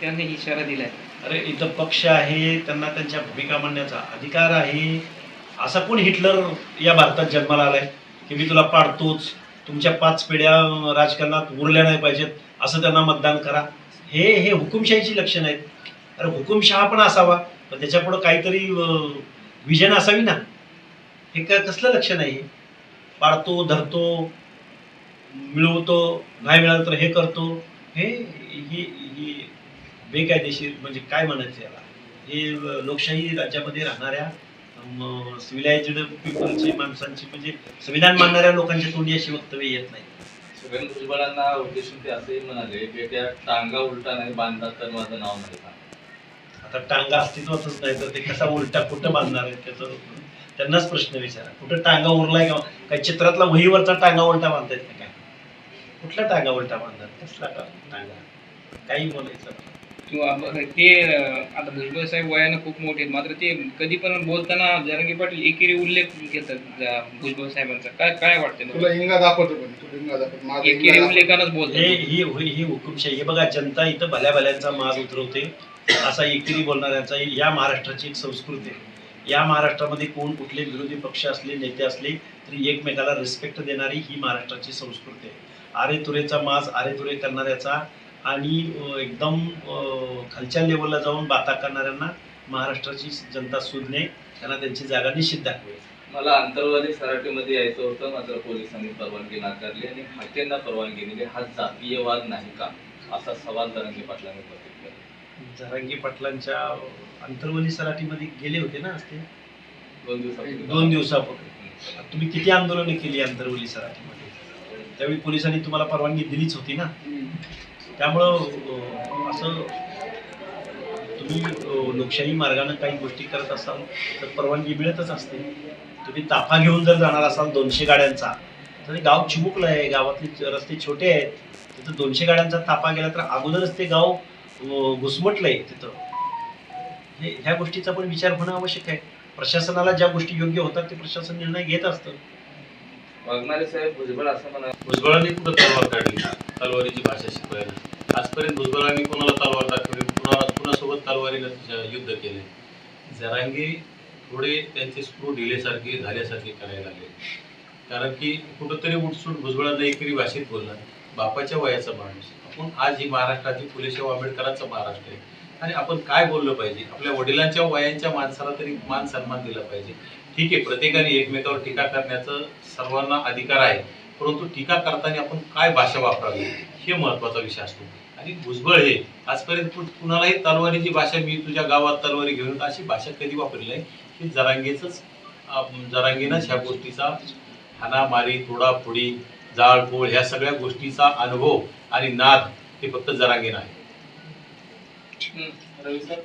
त्यांनी इशारा दिलाय. अरे इथं पक्ष आहे त्यांना त्यांच्या भूमिका मांडण्याचा अधिकार आहे. असा कोण हिटलर या भारतात जन्माला आलाय? की मी तुला पाडतोच. तुमच्या पाच पिढ्या राजकारणात उरल्या नाही पाहिजेत. असं त्यांना मतदान करा. हे हे हुकुमशाहीची लक्षणं आहेत. अरे हुकुमशहा पण असावा. पण त्याच्यापुढं काहीतरी विजन असावी ना? हे काय कसलं लक्षण आहे पाळतो पाडतो धरतो मिळवतो नाही मिळालं तर हे करतो. हे ही ही बेकायदेशीर म्हणजे काय म्हणायचं याला? हे लोकशाही राज्यामध्ये राहणाऱ्या सिव्हिलायझेड पीपलची माणसांची म्हणजे संविधान मानणाऱ्या लोकांच्या तोंडी अशी वक्तव्य येत नाही. छगन भुजबळांना उद्देशून ते असेही म्हणाले की त्या टांगा उलटा नाही बांधला तर माझं नाव नाही आता टांगा अस्तित्वातच नाही तर ते कसा उलटा कुठं बांधणार आहे त्याचं? त्यांनाच प्रश्न विचारा. कुठं टांगा उरलाय का? काय चित्रातला वहीवरचा टांगा उलटा बांधतायत का? काय कुठला टांगा उलटा बांधणार? कसला टांगा? काही बोलायचं किंवा ते आता भुजबळ साहेब वयानं खूप मोठे आहेत. मात्र ते कधी पण बोलताना जरांगी पाटील एकेरी उल्लेख घेतात भुजबळ साहेबांचा. काय काय वाटतं तुला हिंगा दाखवतो पण दाखवतो. माझा एकेरी. उल्लेखानच हे बोलतात ही ही ही हुकुमशाही हे बघा जनता इथं भल्या भल्यांचा माज उतरवते. असा एकेरी बोलणाऱ्यांचा या महाराष्ट्राची एक संस्कृती आहे. या महाराष्ट्रामध्ये कोण कुठले विरोधी पक्ष असले नेते असले तरी एकमेकाला रिस्पेक्ट देणारी ही महाराष्ट्राची संस्कृती आहे. आरे तुरेचा माज आरे तुरे करणाऱ्याचा आणि एकदम खालच्या लेवलला जाऊन बाता करणाऱ्यांना महाराष्ट्राची जनता सुज्ञे त्यांना त्यांची जागा निश्चित दाखवेल. मला आंतरवादी सराटीमध्ये यायचं होतं. मात्र पोलिसांनी परवानगी नाकारली आणि हाकेंना परवानगी दिली. हा जातीयवाद नाही का? असा सवाल तरंगे पाटलांनी उपस्थित केला जरांगी पाटलांच्या अंतर्वली सराटीमध्ये गेले होते ना आज ते दोन दिवसापूर्वी. दोन दिवसापूर्वी. तुम्ही किती आंदोलने केली आंतरवली सराठीमध्ये त्यावेळी पोलिसांनी तुम्हाला परवानगी दिलीच होती ना? त्यामुळं असं तुम्ही लोकशाही मार्गाने काही गोष्टी करत असाल तर परवानगी मिळतच असते. तुम्ही ताफा घेऊन जर जाणार असाल दोनशे गाड्यांचा तर गाव चिमुकलं आहे गावातले रस्ते छोटे आहेत तिथं दोनशे गाड्यांचा ताफा गेला तर अगोदरच ते गाव घुसमटलंय तिथं. हे ह्या गोष्टीचा पण विचार होणं आवश्यक आहे. प्रशासनाला ज्या गोष्टी योग्य होतात ते प्रशासन निर्णय घेत असतं. भुजबळ असं म्हणा भुजबळांनी कुठं तलवार काढली? तलवारीची भाषा शिकवायला. आजपर्यंत भुजबळांनी कोणाला तलवार दाखवली कुणाला कुणासोबत तलवारीनं युद्ध केले. जरांगी थोडे त्यांचे स्क्रू ढिलेसारखे झाल्यासारखे करायला लागले. कारण की कुठंतरी उठसूट भुजबळांना एकरी भाषेत बोलणार बापाच्या वयाचा माणूस. आपण आज ही महाराष्ट्राची फुलेशाह आंबेडकरांचा महाराष्ट्र आहे. आणि आपण काय बोललं पाहिजे? आपल्या वडिलांच्या वयांच्या माणसाला तरी मान सन्मान दिला पाहिजे. ठीक आहे प्रत्येकाने एकमेकावर टीका करण्याचं सर्वांना अधिकार आहे. परंतु टीका करताना आपण काय भाषा वापरावी हे महत्त्वाचा विषय असतो. आणि भुजबळ हे आजपर्यंत कुणालाही तलवारीची भाषा मी तुझ्या गावात तलवारी घेऊन अशी भाषा कधी वापरली नाही. हे जरांगेचंच जरांगेनंच ह्या गोष्टीचा हाणामारी तोडाफोडी जाळपोळ ह्या सगळ्या गोष्टीचा अनुभव आणि नाद हे फक्त जरांगेनं आहे. रवी सर?